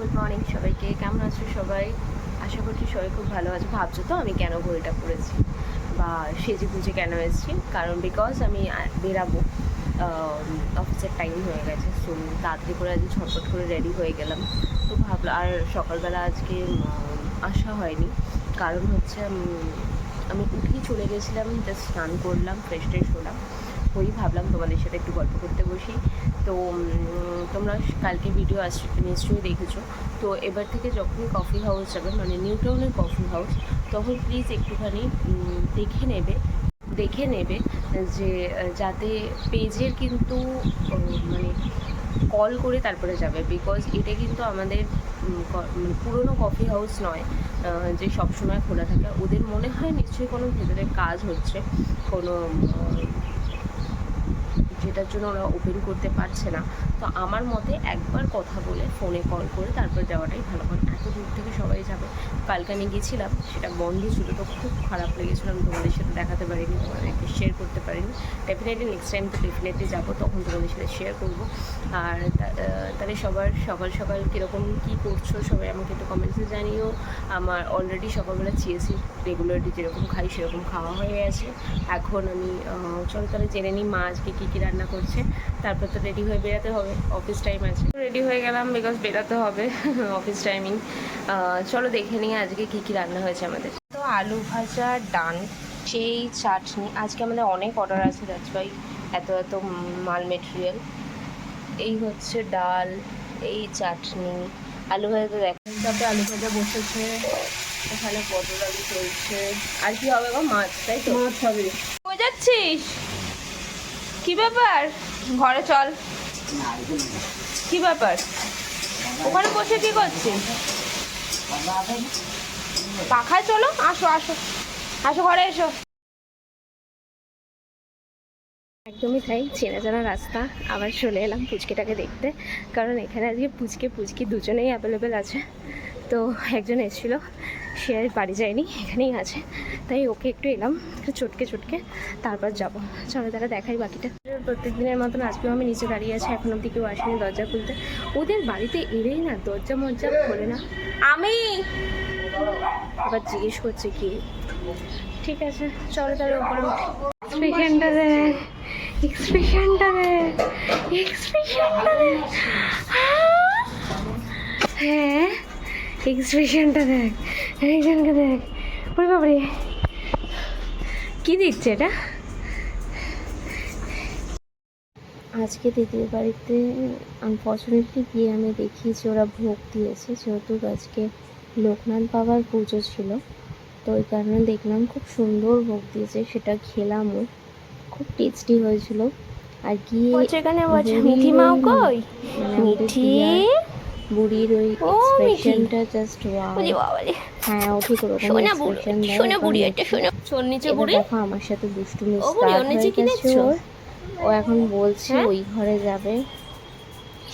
Good morning সবাইকে। কেমন আছো সবাই? আশা করছি সবাই খুব ভালো আছো। ভাবছ তো আমি কেন ঘড়িটা পরেছি বা সেজে গুজে কেন এসেছি? কারণ বিকজ আমি বেরাবো অফিসের টাইম হয়ে গেছে। সো তাড়াতাড়ি করে আজকে ছটফট করে রেডি হয়ে গেলাম। তো ভাবলাম, আর সকালবেলা আজকে আসা হয়নি। কারণ হচ্ছে আমি উঠেই চলে গেছিলাম জাস্ট স্নান করলাম ফ্রেশ ট্রেশ হলাম। ওই ভাবলাম তোমাদের সাথে একটু গল্প করতে বসি। তো তোমরা কালকে ভিডিও আস নিশ্চয়ই দেখেছ। তো এবার থেকে যখনই কফি হাউস যাবে মানে নিউ টাউনের কফি হাউস তখন প্লিজ একটুখানি দেখে নেবে দেখে নেবে যে যাতে পেজের কিন্তু মানে কল করে তারপরে যাবে। বিকজ এটা কিন্তু আমাদের পুরনো কফি হাউস নয় যে সবসময় খোলা থাকে। ওদের মনে হয় নিশ্চয়ই কোনো ভেতরে কাজ হচ্ছে, কোনো যেটার জন্য ওরা ওপেন করতে পারছে না। তো আমার মতে একবার কথা বলে ফোনে কল করে তারপর যাওয়াটাই ভালো। কারণ এত দূর থেকে সবাই যাবে। কালকে আমি গেছিলাম, সেটা বন্ধ ছিল, তো খুব খারাপ লেগেছিল। আমি তোমাদের সাথে দেখাতে পারিনি, তোমাদেরকে শেয়ার করতে পারিনি। ডেফিনেটলি নেক্সট টাইম তো ডেফিনেটলি যাব, তখন তোমাদের সাথে শেয়ার করব। আর তাহলে সবার সকাল সকাল কীরকম, কী করছ? সবাই আমাকে একটু কমেন্টসে জানিও। আমার অলরেডি সকালবেলা চিয়েছি রেগুলারলি যেরকম খাই, সেরকম খাওয়া হয়ে গেছে। এখন আমি চলো তাহলে জেনে নিই মা আজকে কী কী রান্না করছে। তারপর তো রেডি হয়ে বেরাতে হবে অফিস টাইম আছে। রেডি হয়ে গেলাম বিকজ বেরাতে হবে অফিস টাইমিং চলো দেখে নিই আজকে কী কী রান্না হয়েছে আমাদের। তো আলু ভাজা ডান সেই চাটনি। আজকে আমাদের অনেক অর্ডার আছে দ্যাটস ওয়াই এত এত মাল মেটেরিয়াল এই হচ্ছে ডাল এই চাটনি। আলু ভাজা তো দেখেন তারপরে আলু ভাজা বসেছে এখানে পটল আলু চলছে। আর কি হবে গো? মাছ তাই তো? মাছ হবে। যাচ্ছিস কি ব্যাপার? ঘরে চল। কি ব্যাপার? ওখানে বসে কি করছে পাখায় চলো, আসো আসো। আসো, ঘরে এসো। একদমই তাই, চেনা জানা রাস্তা। আবার চলে এলাম পুচকেটাকে দেখতে। কারণ এখানে আজকে পুচকে পুচকি দুজনেই অ্যাভেলেবেল আছে। তো একজন এসেছিল, সে আর বাড়ি যায়নি, এখানেই আছে। তাই ওকে একটু এলাম, একটু চটকে চটকে, তারপর যাব। চলো তারা দেখাই বাকিটা। প্রত্যেক দিনের মতন আজকেও আমি নিচে দাঁড়িয়ে আছি, এখন অব্দি কেউ আসেনি দরজা খুলতে। ওদের বাড়িতে এলেই না দরজা মরজা খোলে না। আমি আবার জিজ্ঞেস করছে কি। ঠিক আছে, চলো তাহলে উপরে উঠি। এক্সপ্রেশনটা দেখ এক্সপ্রেশনটা দেখ হ্যাঁ? এক্সপ্রেশনটা দেখ একজনকে দেখ। ওরে বাবারে কি দিচ্ছে এটা? আজকে দিদির বাড়িতে আনফর্চুনেটলি গিয়ে আমি দেখি যে ওরা ভোগ দিয়েছে যেহেতু আজকে লোকনাথ বাবার পুজো ছিল। তো ওই কারণে দেখলাম খুব সুন্দর ভোগ দিয়েছে সেটা খেলামও খুব টেস্টি হয়েছিল। আর গিয়ে মিঠি মাও কই? মানে মিঠি? দিয়ার বুড়ির ওই এক্সপ্রেশনটা জাস্ট ওয়াও হ্যাঁ ও ঠিক ওরকম সোনা বুড়ি সোনা বুড়ি সোনা চোর নিচে বুড়ি? দেখো আমার সাথে দুষ্টুমি ও বুড়ি, ওর নিচে কি দেখছ? ও এখন বলছে হ্যাঁ? ওই ঘরে যাবে।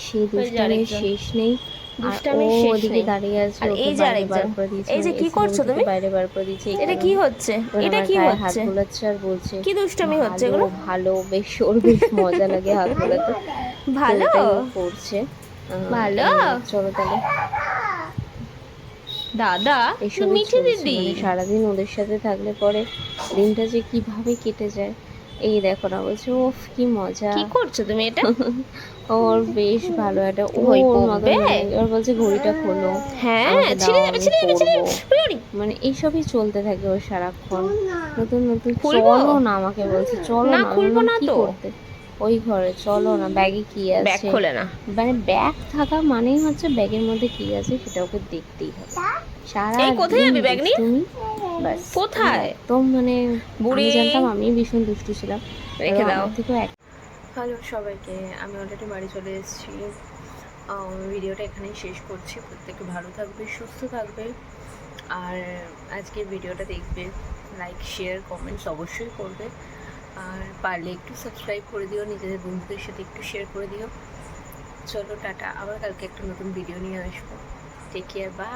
সেই আরেকজন। শেষ নেই। আর শেষ নেই। দাঁড়িয়ে আছে এই যে বাইরে বার করে দিয়েছে এই যে কি করছ তুমি? বাইরে বার করে দিয়েছে এটা কি হচ্ছে? এটা কি হচ্ছে? বলছে কি দুষ্টামি হচ্ছে ভালো, এগুলো? ভালো বেশ ওর বেশ মজা লাগে হাত বোলাতে। তো ভালো করছে। ভালো? চলো তাহলে দাদা মিঠি দিদি মানে সারাদিন ওদের সাথে থাকলে পরে দিনটা যে কীভাবে কেটে যায় এই দেখো না বলছে ওফ কি মজা কি করছ তুমি এটা ওর বেশ ভালো একটা ও ঘড়ি ওর মতন পরবে? মানে- ওর বলছে ঘড়িটা খোলো হ্যাঁ ছিঁড়ে যাবে ছিঁড়ে যাবে ছিঁড়ে যাবে। মানে এইসবই চলতে থাকে ওর সারাক্ষণ নতুন নতুন? চলো না আমাকে বলছে চলো না, না খুলবো না তো। ওই ঘরে চলো না ব্যাগে কি ব্যাগ আছে খোলে না। মানে ব্যাগ থাকা মানেই হচ্ছে ব্যাগের মধ্যে কি আছে সেটা ওকে দেখতেই হবে। সারা এই কোথায় যাবি ব্যাগ নিয়ে? কোথায়? একদম মানে বুড়ি। জানতাম আমি ভীষণ দুষ্টু ছিলাম। রেখে দাও। হ্যালো সবাইকে আমি অলরেডি বাড়ি চলে এসেছি। ভিডিওটা এখানেই শেষ করছি। প্রত্যেকে ভালো থাকবে সুস্থ থাকবে। আর আজকের ভিডিওটা দেখবে লাইক শেয়ার কমেন্টস অবশ্যই করবে। আর পারলে একটু সাবস্ক্রাইব করে দিও, নিজেদের বন্ধুদের সাথে একটু শেয়ার করে দিও। চলো টাটা, আবার কালকে একটা নতুন ভিডিও নিয়ে আসব। Take care bye